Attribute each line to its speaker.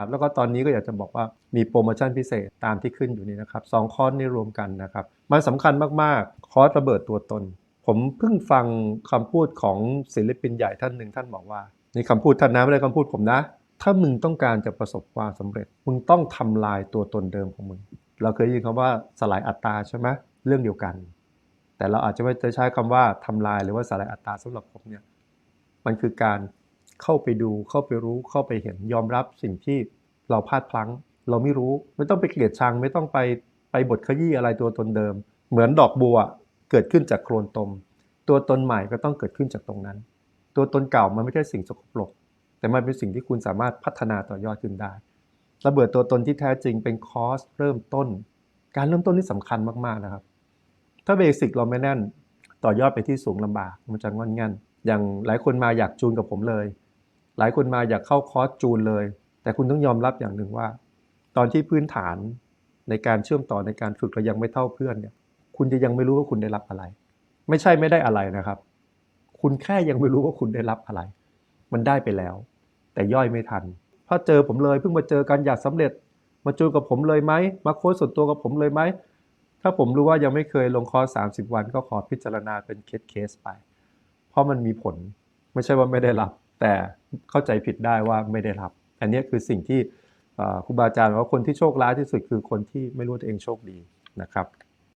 Speaker 1: ครับแล้วก็ตอนนี้ก็อยากจะบอกว่ามีโปรโมชั่นพิเศษตามที่ขึ้นอยู่นี้นะครับสองคอร์สนี้รวมกันนะครับมันสำคัญมากๆ คอร์สระเบิดตัวตน ผมเพิ่งฟังคำพูดของศิลปินใหญ่ท่านหนึ่งท่านบอกว่านี่คำพูดท่านนะไม่ได้คำพูดผมนะ ถ้ามึงต้องการจะประสบความสำเร็จ มึงต้องทำลายตัวตนเดิมของมึง เราเคยยินคำว่าสลายอัตตราใช่ไหมเรื่องเดียวกัน แต่เราอาจจะไม่ใช้คำว่าทำลายหรือว่าสลายอัตตราสำหรับผมเนี่ยมันคือการ เข้าไปดูเข้าไปรู้เข้าไปเห็นยอมรับสิ่งที่เราพลาดพลั้ง เราไม่รู้ไม่ต้องไปเกลียดชังไม่ต้องไปไปบทขยี้อะไรตัวตนเดิม เหมือนดอกบัวเกิดขึ้นจากโคลนตม ตัวตนใหม่ก็ต้องเกิดขึ้นจากตรงนั้น ตัวตนเก่ามันไม่ใช่สิ่งสกปรกแต่มันเป็นสิ่งที่คุณสามารถพัฒนาต่อยอดขึ้นได้ระเบิดตัวตนที่แท้จริงเป็นคอร์สเริ่มต้น การเริ่มต้นที่สำคัญมากๆนะครับ ถ้าเบสิกเราไม่แน่นต่อยอดไปที่สูงลำบากมันจะงอนงันอย่างหลายคนมาอยากจูนกับผมเลย หลายคนมาอยากเข้าคอร์สจูนเลย แต่คุณต้องยอมรับอย่างหนึ่งว่า ตอนที่พื้นฐานในการเชื่อมต่อในการฝึกเรายังไม่เท่าเพื่อนเนี่ย คุณจะยังไม่รู้ว่าคุณได้รับอะไร ไม่ใช่ไม่ได้อะไรนะครับ คุณแค่ยังไม่รู้ว่าคุณได้รับอะไร มันได้ไปแล้ว แต่ย่อยไม่ทันถ้าเจอผมเลยเพิ่งมาเจอกันอยากสำเร็จ มาจูนกับผมเลยไหมมาโค้ชส่วนตัวกับผมเลยไหมถ้าผมรู้ว่ายังไม่เคยลงคอร์ส30 วันก็ขอพิจารณาเป็นเคสเคสไป เพราะมันมีผลไม่ใช่ว่าไม่ได้รับ แต่เข้าใจผิดได้ว่าไม่ได้รับ อันนี้คือสิ่งที่ครูบาอาจารย์บอกว่าคนที่โชคร้ายที่สุดคือคนที่ไม่รู้ตัวเองโชคดีนะครับ